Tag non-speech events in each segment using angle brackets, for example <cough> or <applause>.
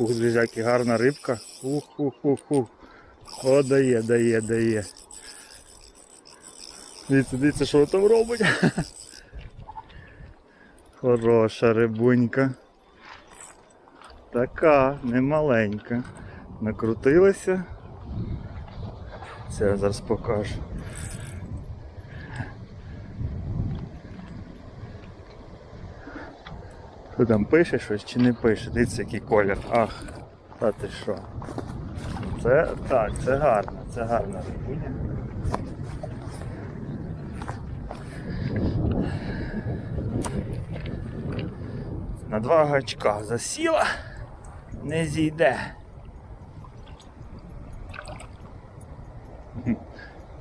Ух, друзяки, гарна рибка. Ух, ух, ух, ух. О, дає, дає, дає. Дивіться, дивіться, що там робить. <laughs> Хороша рибунька. Така, немаленька. Накрутилася. Це я зараз покажу. Хто там пише щось чи не пише? Дивіться, який колір. Ах, та ти що. Це так, це гарно, це гарна рибуня. На два гачка засіла, не зійде.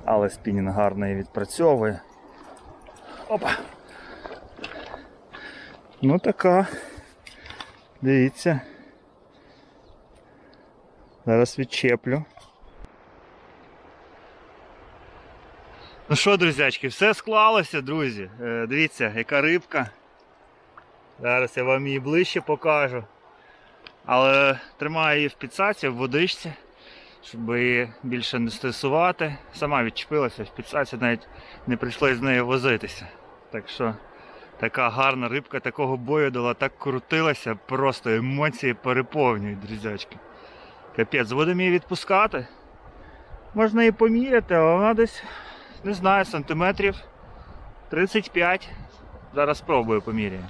Але спінінг гарний відпрацьовує. Опа! Ну така. Дивіться. Зараз відчеплю. Ну що, друзячки, все склалося, друзі. Е, Дивіться, яка рибка. Зараз я вам її ближче покажу. Але тримаю її в підсаці, в водичці, щоб її більше не стресувати. Сама відчепилася в підсаці, навіть не прийшлося з нею возитися. Так що така гарна рибка такого бою дала, так крутилася, просто емоції переповнюють, друзячки. Капець, будемо її відпускати. Можна її поміряти, але вона десь, не знаю, сантиметрів 35. Зараз спробую поміряю.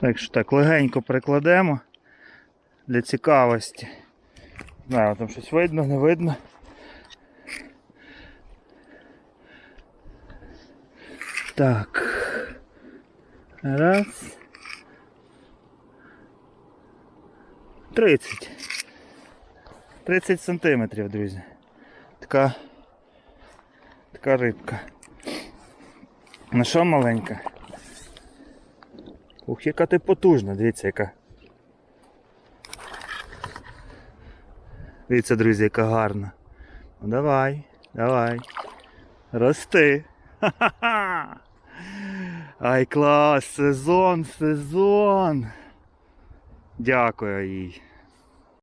Так що так, легенько прикладемо для цікавості. Знаю, там щось видно, не видно. Так. Раз. 30. 30 сантиметрів, друзі. Така. Така рибка. Ну що маленька? Ух, яка ти потужна, дивіться яка. Дивіться, друзі, яка гарна. Ну давай, давай. Рости. Ха-ха-ха. Ай клас, сезон, сезон. Дякую їй.